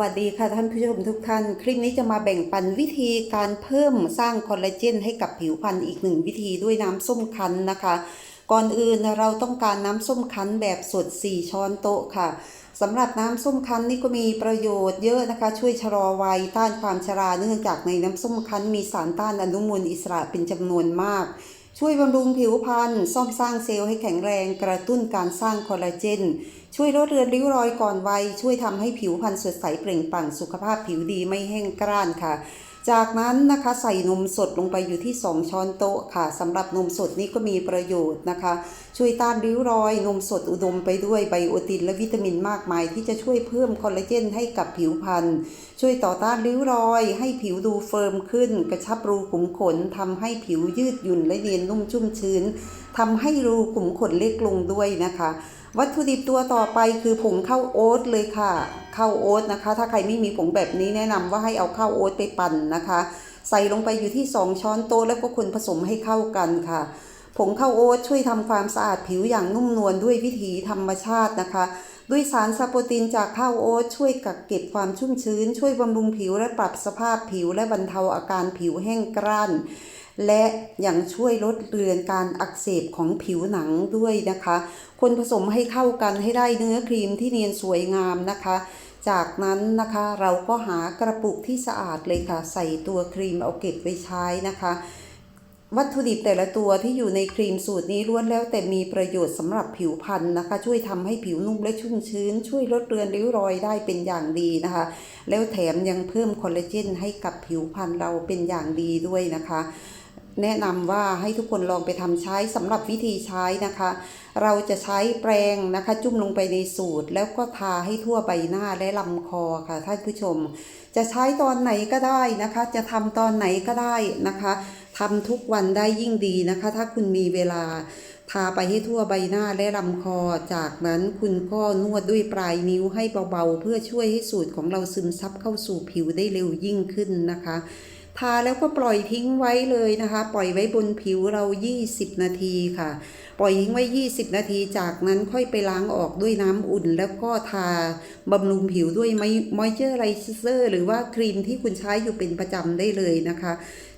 วัสดีค่ะท่านผู้ชมทุกท่าน คลิปนี้จะมาแบ่งปันวิธีการเพิ่มสร้างคอลลาเจนให้กับผิวพรรณอีกหนึ่งวิธีด้วยน้ำส้มคั้นนะคะ ก่อนอื่นเราต้องการน้ำส้มคั้นแบบสด 4 ช้อนโต๊ะค่ะสำหรับน้ำส้มคั้นนี่ก็มีประโยชน์เยอะนะคะ ช่วยชะลอวัยต้านความชราเนื่องจากในน้ำส้มคั้นมีสารต้านอนุมูลอิสระเป็นจำนวนมาก ช่วยบำรุงผิวพรรณซ่อมสร้างเซลล์ให้แข็งแรง กระตุ้นการสร้างคอลลาเจน ช่วยลดเรือนริ้วรอยก่อนวัย ช่วยทำให้ผิวพรรณสดใสเปล่งปลั่งสุขภาพผิวดีไม่แห้งกร้านค่ะ จากนั้นนะคะใส่นมสดลงไปอยู่ที่ 2 ช้อนโต๊ะค่ะสำหรับนมสดนี่ก็มีประโยชน์นะคะ ช่วยต้านริ้วรอย นมสดอุดมไปด้วยไบโอตินและวิตามินมากมาย ที่จะช่วยเพิ่มคอลลาเจนให้กับผิวพรรณช่วยต่อต้านริ้วรอย ให้ผิวดูเฟิร์มขึ้น กระชับรูขุมขนทำให้ผิวยืดหยุ่นและเนียนนุ่มชุ่มชื้นทำให้รูขุมขนเล็กลงด้วยนะคะ วัตถุดิบตัวต่อไปคือผงข้าวโอ๊ตเลยค่ะ ข้าวโอ๊ตนะคะ ถ้าใครไม่มีผงแบบนี้แนะนำว่าให้เอาข้าวโอ๊ตไปปั่นนะคะ ใส่ลงไปอยู่ที่ 2 ช้อนโต๊ะแล้วก็คนผสมให้เข้ากันค่ะผงข้าวโอ๊ตช่วยทำความสะอาดผิวอย่างนุ่มนวลด้วยวิธีธรรมชาตินะคะ ด้วยสารซาโปตีนจากข้าวโอ๊ตช่วยกักเก็บความชุ่มชื้น ช่วยบำรุงผิวและปรับสภาพผิวและบรรเทาอาการผิวแห้งกร้าน และยังช่วยลดเลือนการอักเสบของผิวหนังด้วยนะคะ คนผสมให้เข้ากันให้ได้เนื้อครีมที่เนียนสวยงามนะคะ จากนั้นนะคะเราก็หากระปุกที่สะอาดเลยค่ะ ใส่ตัวครีมเอาเก็บไว้ใช้นะคะ วัตถุดิบแต่ละตัวที่อยู่ในครีมสูตรนี้ล้วนแล้วแต่มีประโยชน์สำหรับผิวพรรณนะคะ ช่วยทำให้ผิวนุ่มและชุ่มชื้น ช่วยลดเรือนริ้วรอยได้เป็นอย่างดีนะคะ แล้วแถมยังเพิ่มคอลลาเจนให้กับผิวพรรณเราเป็นอย่างดีด้วยนะคะ แนะนำว่าให้ทุกคนลองไปทำใช้สำหรับวิธีใช้นะคะ เราจะใช้แปรงนะคะ จุ่มลงไปในสูตร แล้วก็ทาให้ทั่วใบหน้าและลำคอค่ะท่านผู้ชม จะใช้ตอนไหนก็ได้นะคะ จะทำตอนไหนก็ได้นะคะทำทุกวันได้ยิ่งดีนะคะ ถ้าคุณมีเวลาทาไปให้ทั่วใบหน้าและลำคอ จากนั้นคุณก็นวดด้วยปลายนิ้วให้เบาๆ เพื่อช่วยให้สูตรของเราซึมซับเข้าสู่ผิวได้เร็วยิ่งขึ้นนะคะ ทาแล้วก็ปล่อยทิ้งไว้เลยนะคะ ปล่อยไว้บนผิวเรา 20 นาทีค่ะ ปล่อยทิ้งไว้ 20 นาทีจากนั้นค่อยไปล้างออกด้วยน้ำอุ่น แล้วก็ทาบำรุงผิวด้วยมอยเจอร์ไรเซอร์หรือว่าครีมที่คุณใช้อยู่เป็นประจำได้เลยนะคะ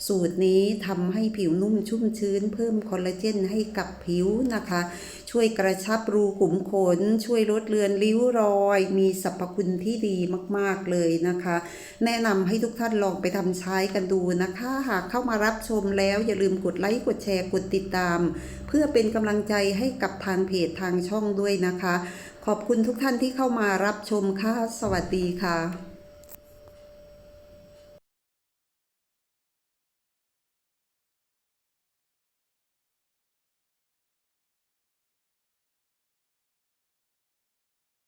สูตรนี้ทำให้ผิวนุ่มชุ่มชื้น เพิ่มคอลลาเจนให้กับผิวนะคะ ช่วยกระชับรูขุมขน ช่วยลดเลือนริ้วรอย มีสรรพคุณที่ดีมาก ๆ เลยนะคะ แนะนำให้ทุกท่านลองไปทำใช้กันดูนะคะ หากเข้ามารับชมแล้วอย่าลืมกดไลค์กดแชร์กดติดตาม พื่อเป็นกำลังใจให้กับทางเพจทางช่องด้วยนะคะ ขอบคุณทุกท่านที่เข้ามารับชมค่ะ สวัสดีค่ะ